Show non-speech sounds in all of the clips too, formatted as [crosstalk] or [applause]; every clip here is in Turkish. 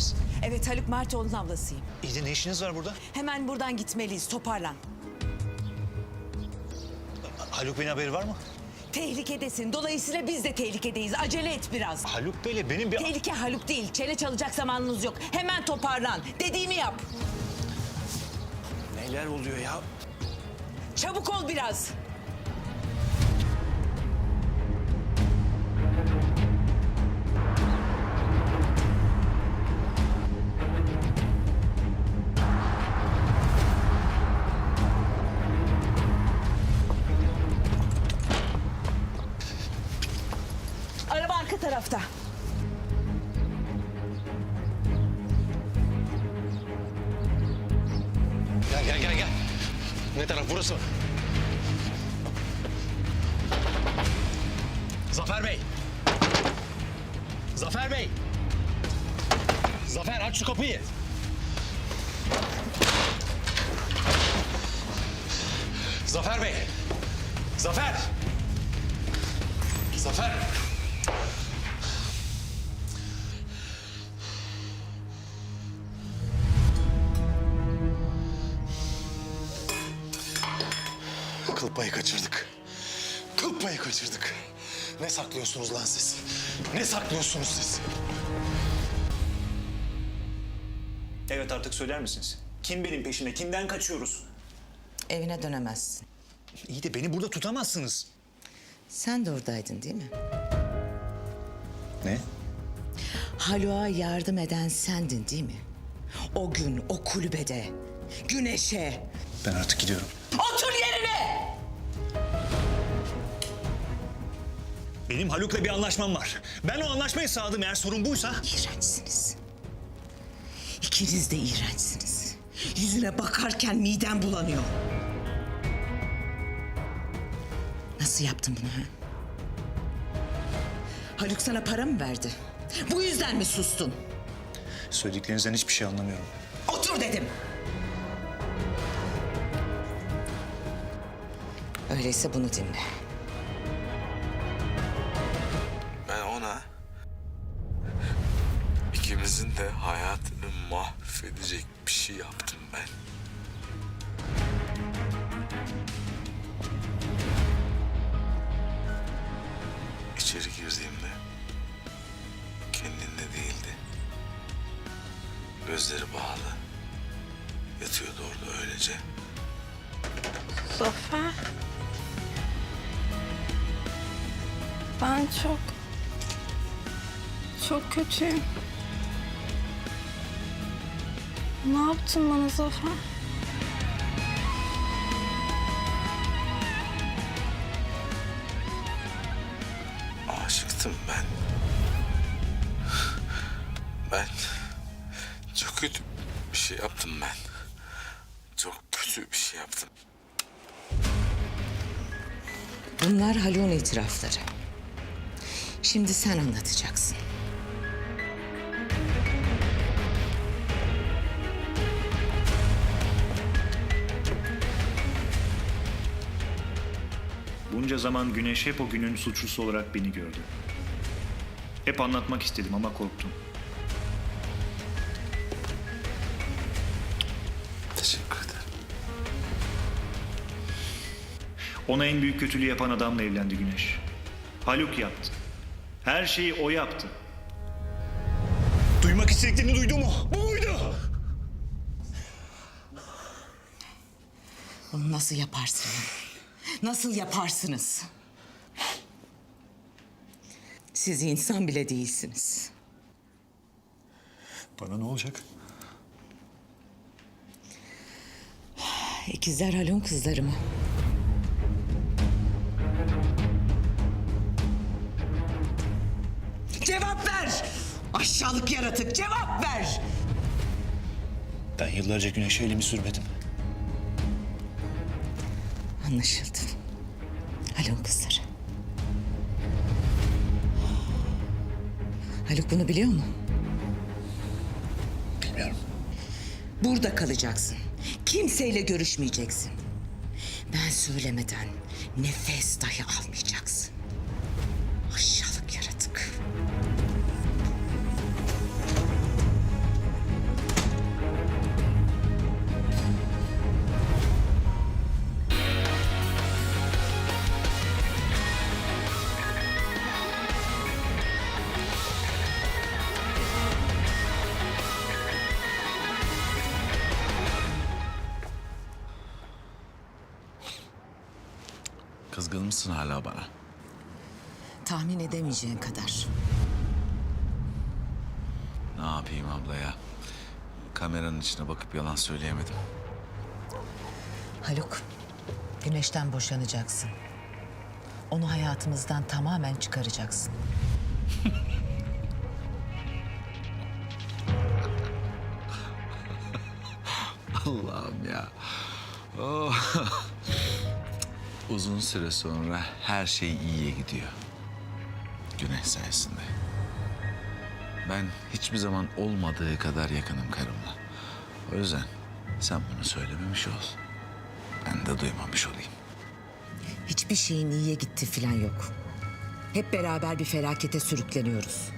Siz? Evet Haluk Mertoğlu'nun ablasıyım. İyi de ne işiniz var burada? Hemen buradan gitmeliyiz toparlan. Haluk Bey'in haberi var mı? Tehlikedesin. Dolayısıyla biz de tehlikedeyiz. Acele et biraz. Haluk Bey'le benim bir... Tehlike Haluk değil. Çene çalacak zamanınız yok. Hemen toparlan. Dediğimi yap. Neler oluyor ya? Çabuk ol biraz. Arka tarafta. Gel gel gel gel. Ne taraf burası? Zafer Bey. Zafer Bey. Zafer aç şu kapıyı. Zafer Bey. Zafer. Zafer. Kıl payı kaçırdık. Kıl payı kaçırdık. Ne saklıyorsunuz lan siz? Ne saklıyorsunuz siz? Evet artık söyler misiniz? Kim benim peşinde? Kimden kaçıyoruz? Evine dönemezsin. İyi de beni burada tutamazsınız. Sen de oradaydın değil mi? Ne? Haluk'a yardım eden sendin değil mi? O gün o kulübede, güneşe. Ben artık gidiyorum. Otur yerine! Benim Haluk'la bir anlaşmam var. Ben o anlaşmayı sağladım eğer sorun buysa. İğrençsiniz. İkiniz de iğrençsiniz. Yüzüne bakarken midem bulanıyor. Nasıl yaptın bunu ha? Haluk sana para mı verdi? Bu yüzden mi sustun? Söylediklerinizden hiçbir şey anlamıyorum. Otur dedim. Öyleyse bunu dinle. Yatıyordu orada öylece. Zafer. Ben çok... Çok kötüyüm. Ne yaptın bana Zafer? Aşıktım ben. Ben çok kötü bir şey yaptım ben. Kötü bir şey yaptım. Bunlar Haluk'un itirafları. Şimdi sen anlatacaksın. Bunca zaman Güneş hep o günün suçlusu olarak beni gördü. Hep anlatmak istedim ama korktum. Teşekkür Ona en büyük kötülüğü yapan adamla evlendi Güneş. Haluk yaptı. Her şeyi o yaptı. Duymak istediklerini duydu mu? Bu muydu? Bunu nasıl yaparsın? Nasıl yaparsınız? Siz insan bile değilsiniz. Bana ne olacak? İkizler Haluk'un kızları mı? Aşağılık yaratık cevap ver! Ben yıllarca güneşe elimi sürmedim. Anlaşıldı. Haluk'un kızları. Haluk bunu biliyor mu? Bilmiyorum. Burada kalacaksın. Kimseyle görüşmeyeceksin. Ben söylemeden nefes dahi almayacaksın. Kızgın mısın hala bana? Tahmin edemeyeceğin kadar. Ne yapayım abla ya? Kameranın içine bakıp yalan söyleyemedim. Haluk, Güneş'ten boşanacaksın. Onu hayatımızdan tamamen çıkaracaksın. [laughs] Allah'ım ya. Oh. [laughs] Uzun süre sonra her şey iyiye gidiyor. Güneş sayesinde. Ben hiçbir zaman olmadığı kadar yakınım karımla. O yüzden sen bunu söylememiş ol. Ben de duymamış olayım. Hiçbir şeyin iyiye gitti falan yok. Hep beraber bir felakete sürükleniyoruz.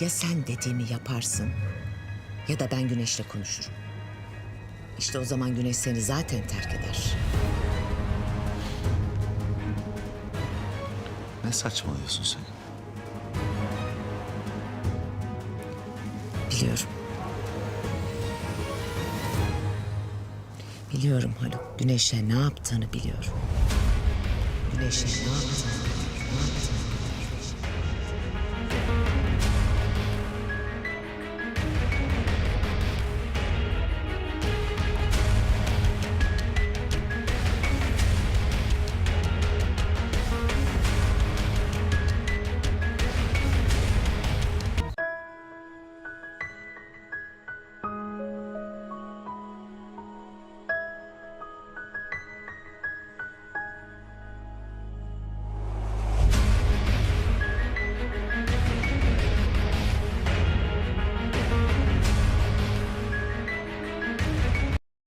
Ya sen dediğimi yaparsın ya da ben Güneş'le konuşurum. İşte o zaman Güneş seni zaten terk eder. Ne saçmalıyorsun sen? Biliyorum. Biliyorum Haluk. Güneş'e ne yaptığını biliyorum. Güneş'e ne yaptığını biliyorum.